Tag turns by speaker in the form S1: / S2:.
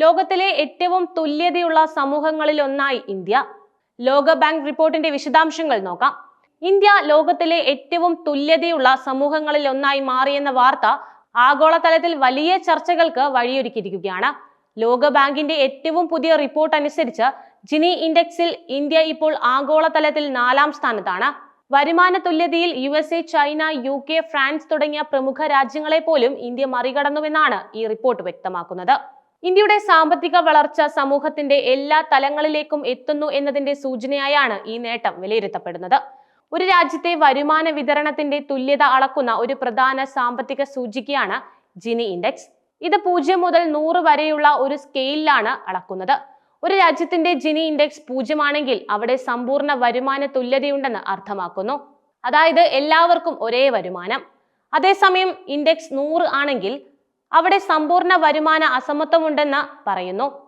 S1: ലോകത്തിലെ ഏറ്റവും തുല്യതയുള്ള സമൂഹങ്ങളിൽ ഒന്നായി ഇന്ത്യ. ലോക ബാങ്ക് റിപ്പോർട്ടിന്റെ വിശദാംശങ്ങൾ നോക്കാം. ഇന്ത്യ ലോകത്തിലെ ഏറ്റവും തുല്യതയുള്ള സമൂഹങ്ങളിൽ ഒന്നായി മാറിയെന്ന വാർത്ത ആഗോളതലത്തിൽ വലിയ ചർച്ചകൾക്ക് വഴിയൊരുക്കിയിരിക്കുകയാണ്. ലോക ബാങ്കിന്റെ ഏറ്റവും പുതിയ റിപ്പോർട്ട് അനുസരിച്ച് ജിനി ഇൻഡെക്സിൽ ഇന്ത്യ ഇപ്പോൾ ആഗോളതലത്തിൽ നാലാം സ്ഥാനത്താണ്. വരുമാന തുല്യതയിൽ U S A China U K France തുടങ്ങിയ പ്രമുഖ രാജ്യങ്ങളെ പോലും ഇന്ത്യ മറികടന്നുവെന്നാണ് ഈ റിപ്പോർട്ട് വ്യക്തമാക്കുന്നത്. ഇന്ത്യയുടെ സാമ്പത്തിക വളർച്ച സമൂഹത്തിന്റെ എല്ലാ തലങ്ങളിലേക്കും എത്തുന്നു എന്നതിന്റെ സൂചനയായാണ് ഈ നേട്ടം വിലയിരുത്തപ്പെടുന്നത്. ഒരു രാജ്യത്തെ വരുമാന വിതരണത്തിന്റെ തുല്യത അളക്കുന്ന ഒരു പ്രധാന സാമ്പത്തിക സൂചികയാണ് ജിനി ഇൻഡെക്സ് ഇത് പൂജ്യം മുതൽ നൂറ് വരെയുള്ള ഒരു സ്കെയിലാണ് അളക്കുന്നത്. ഒരു രാജ്യത്തിന്റെ ജിനി ഇൻഡെക്സ് പൂജ്യമാണെങ്കിൽ അവിടെ സമ്പൂർണ വരുമാന തുല്യതയുണ്ടെന്ന് അർത്ഥമാക്കുന്നു. അതായത് എല്ലാവർക്കും ഒരേ വരുമാനം. അതേസമയം ഇൻഡെക്സ് നൂറ് ആണെങ്കിൽ അവിടെ സമ്പൂർണ വരുമാന അസമത്വമുണ്ടെന്ന് പറയുന്നു.